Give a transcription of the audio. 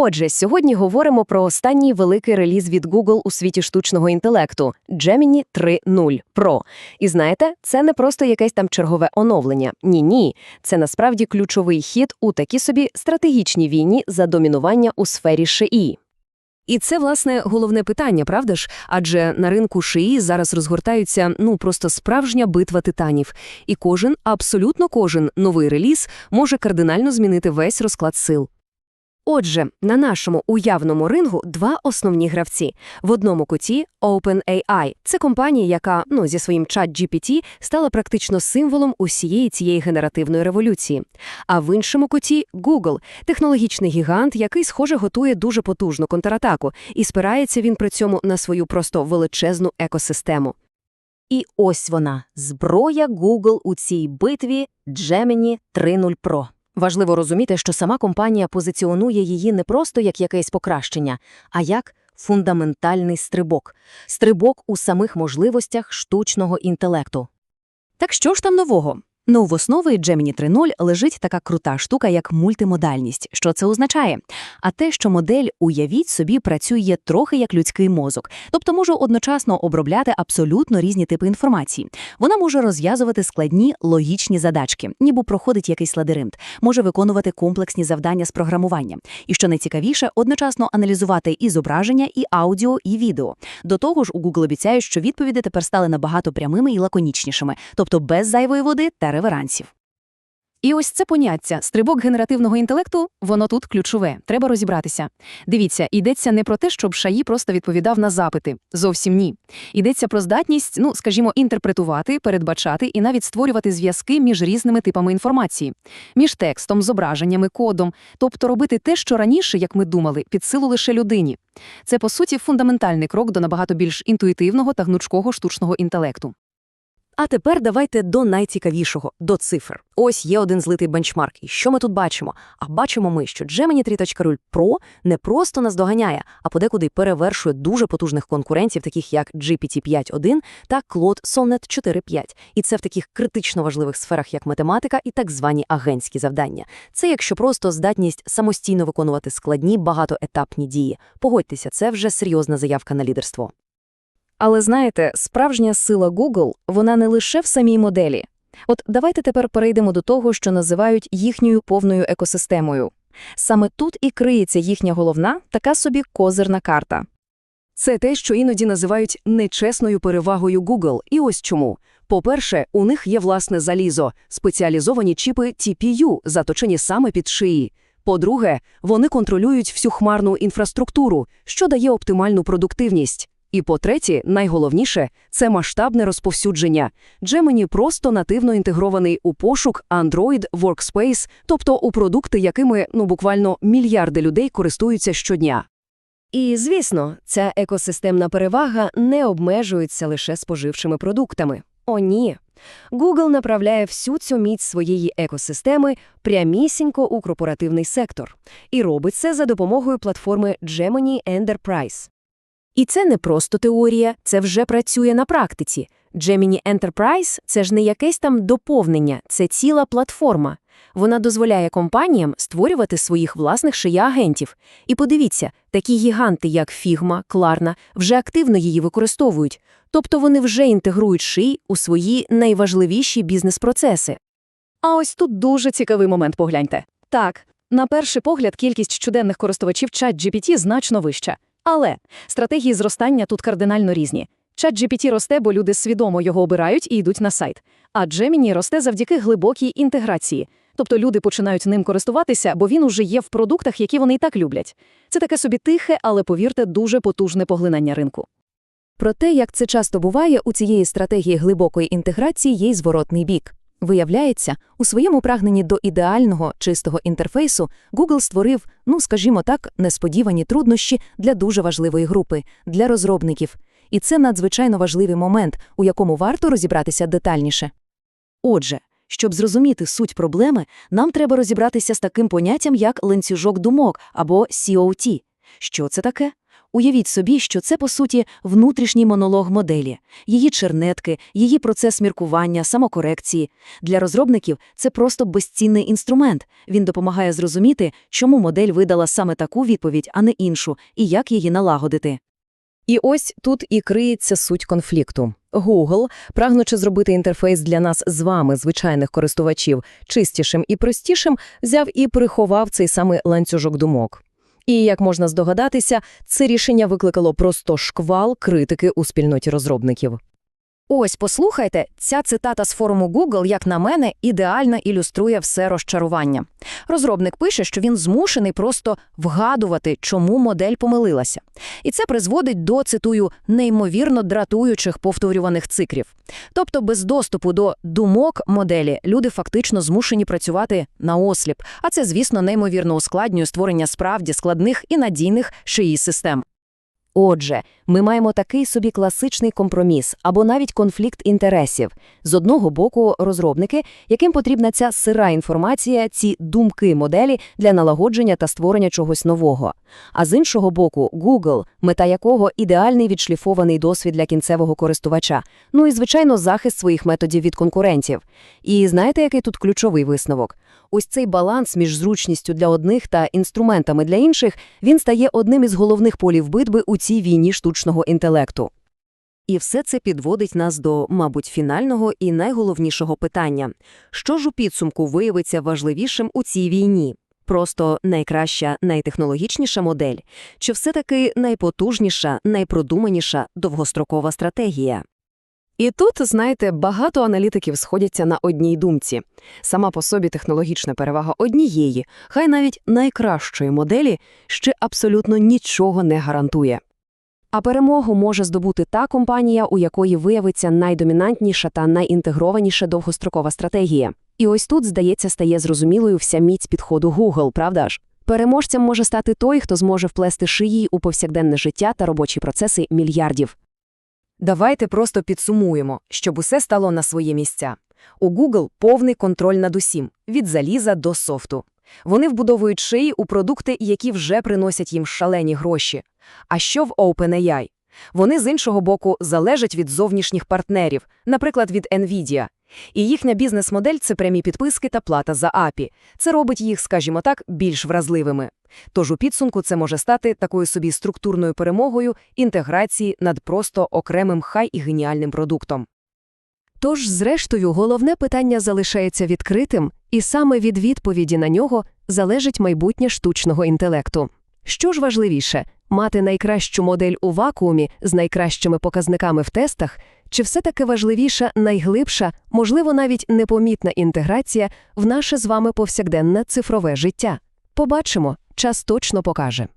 Отже, сьогодні говоримо про останній великий реліз від Google у світі штучного інтелекту Gemini 3.0 Pro. І знаєте, це не просто якесь там чергове оновлення. Ні-ні, це насправді ключовий хід у такій собі стратегічній війні за домінування у сфері ШІ. І це, власне, головне питання, правда ж? Адже на ринку ШИІ зараз розгортаються, ну, просто справжня битва титанів. І кожен, абсолютно кожен новий реліз може кардинально змінити весь розклад сил. Отже, на нашому уявному рингу два основні гравці. В одному куті OpenAI – це компанія, яка, ну, зі своїм чат-GPT стала практично символом усієї цієї генеративної революції. А в іншому куті Google – технологічний гігант, який, схоже, готує дуже потужну контратаку, і спирається він при цьому на свою просто величезну екосистему. І ось вона – зброя Google у цій битві Gemini 3.0 Pro. Важливо розуміти, що сама компанія позиціонує її не просто як якесь покращення, а як фундаментальний стрибок. Стрибок у самих можливостях штучного інтелекту. Так що ж там нового? Ну, в основі Gemini 3.0 лежить така крута штука, як мультимодальність. Що це означає? А те, що модель, уявіть собі, працює трохи як людський мозок, тобто може одночасно обробляти абсолютно різні типи інформації. Вона може розв'язувати складні логічні задачки, ніби проходить якийсь лабіринт, може виконувати комплексні завдання з програмування. І що найцікавіше, одночасно аналізувати і зображення, і аудіо, і відео. До того ж, у Google обіцяють, що відповіді тепер стали набагато прямими і лаконічнішими, тобто без зайвої води та реверансів. І ось це поняття стрибок генеративного інтелекту, воно тут ключове. Треба розібратися. Дивіться, йдеться не про те, щоб Шаї просто відповідав на запити. Зовсім ні. Йдеться про здатність, ну скажімо, інтерпретувати, передбачати і навіть створювати зв'язки між різними типами інформації, між текстом, зображеннями, кодом, тобто робити те, що раніше, як ми думали, під силу лише людині. Це по суті фундаментальний крок до набагато більш інтуїтивного та гнучкого штучного інтелекту. А тепер давайте до найцікавішого до цифр. Ось є один злитий бенчмарк. І що ми тут бачимо? А бачимо ми, що Gemini 3.0 Pro не просто нас доганяє, а подекуди перевершує дуже потужних конкурентів, таких як GPT-5.1 та Claude Sonnet 4.5. І це в таких критично важливих сферах, як математика і так звані агентські завдання. Це якщо просто здатність самостійно виконувати складні багатоетапні дії. Погодьтеся, це вже серйозна заявка на лідерство. Але знаєте, справжня сила Google, вона не лише в самій моделі. От давайте тепер перейдемо до того, що називають їхньою повною екосистемою. Саме тут і криється їхня головна, така собі козирна карта. Це те, що іноді називають нечесною перевагою Google. І ось чому. По-перше, у них є власне залізо, спеціалізовані чіпи TPU, заточені саме під шиї. По-друге, вони контролюють всю хмарну інфраструктуру, що дає оптимальну продуктивність. І по-третє, найголовніше – це масштабне розповсюдження. Gemini просто нативно інтегрований у пошук Android Workspace, тобто у продукти, якими ну буквально мільярди людей користуються щодня. І, звісно, ця екосистемна перевага не обмежується лише споживчими продуктами. О, ні. Google направляє всю цю міць своєї екосистеми прямісінько у корпоративний сектор. І робить це за допомогою платформи Gemini Enterprise. І це не просто теорія, це вже працює на практиці. Gemini Enterprise – це ж не якесь там доповнення, це ціла платформа. Вона дозволяє компаніям створювати своїх власних шия-агентів. І подивіться, такі гіганти, як Figma, Klarna, вже активно її використовують. Тобто вони вже інтегрують ший у свої найважливіші бізнес-процеси. А ось тут дуже цікавий момент, погляньте. Так, на перший погляд кількість щоденних користувачів ChatGPT значно вища. Але стратегії зростання тут кардинально різні. ChatGPT росте, бо люди свідомо його обирають і йдуть на сайт. А Gemini росте завдяки глибокій інтеграції. Тобто люди починають ним користуватися, бо він уже є в продуктах, які вони і так люблять. Це таке собі тихе, але, повірте, дуже потужне поглинання ринку. Про те, як це часто буває, у цієї стратегії глибокої інтеграції є й зворотний бік. Виявляється, у своєму прагненні до ідеального чистого інтерфейсу Google створив, ну скажімо так, несподівані труднощі для дуже важливої групи для розробників. І це надзвичайно важливий момент, у якому варто розібратися детальніше. Отже, щоб зрозуміти суть проблеми, нам треба розібратися з таким поняттям, як ланцюжок думок або COT. Що це таке? Уявіть собі, що це, по суті, внутрішній монолог моделі, її чернетки, її процес міркування, самокорекції. Для розробників це просто безцінний інструмент. Він допомагає зрозуміти, чому модель видала саме таку відповідь, а не іншу, і як її налагодити. І ось тут і криється суть конфлікту. Google, прагнучи зробити інтерфейс для нас з вами, звичайних користувачів, чистішим і простішим, взяв і приховав цей самий ланцюжок думок. І, як можна здогадатися, це рішення викликало просто шквал критики у спільноті розробників. Ось, послухайте, ця цитата з форуму Google, як на мене, ідеально ілюструє все розчарування. Розробник пише, що він змушений просто вгадувати, чому модель помилилася. І це призводить до, цитую, неймовірно дратуючих повторюваних циклів. Тобто без доступу до думок моделі люди фактично змушені працювати на осліп, а це, звісно, неймовірно ускладнює створення справді складних і надійних шиї систем. Отже, ми маємо такий собі класичний компроміс або навіть конфлікт інтересів. З одного боку, розробники, яким потрібна ця сира інформація, ці думки моделі для налагодження та створення чогось нового. А з іншого боку, Google, мета якого ідеальний відшліфований досвід для кінцевого користувача. Ну і, звичайно, захист своїх методів від конкурентів. І знаєте, який тут ключовий висновок? Ось цей баланс між зручністю для одних та інструментами для інших, він стає одним із головних полів битви у цій війні штучного інтелекту. І все це підводить нас до, мабуть, фінального і найголовнішого питання. Що ж у підсумку виявиться важливішим у цій війні? Просто найкраща, найтехнологічніша модель? Чи все-таки найпотужніша, найпродуманіша довгострокова стратегія? І тут, знаєте, багато аналітиків сходяться на одній думці. Сама по собі технологічна перевага однієї, хай навіть найкращої моделі, ще абсолютно нічого не гарантує. А перемогу може здобути та компанія, у якої виявиться найдомінантніша та найінтегрованіша довгострокова стратегія. І ось тут, здається, стає зрозумілою вся міць підходу Google, правда ж? Переможцем може стати той, хто зможе вплести шиї у повсякденне життя та робочі процеси мільярдів. Давайте просто підсумуємо, щоб усе стало на свої місця. У Google повний контроль над усім, від заліза до софту. Вони вбудовують шиї у продукти, які вже приносять їм шалені гроші. А що в OpenAI? Вони, з іншого боку, залежать від зовнішніх партнерів, наприклад, від NVIDIA. І їхня бізнес-модель – це прямі підписки та плата за API. Це робить їх, скажімо так, більш вразливими. Тож у підсумку це може стати такою собі структурною перемогою інтеграції над просто окремим хай і геніальним продуктом. Тож, зрештою, головне питання залишається відкритим, і саме від відповіді на нього залежить майбутнє штучного інтелекту. Що ж важливіше – мати найкращу модель у вакуумі з найкращими показниками в тестах, чи все-таки важливіша найглибша, можливо, навіть непомітна інтеграція в наше з вами повсякденне цифрове життя? Побачимо, час точно покаже.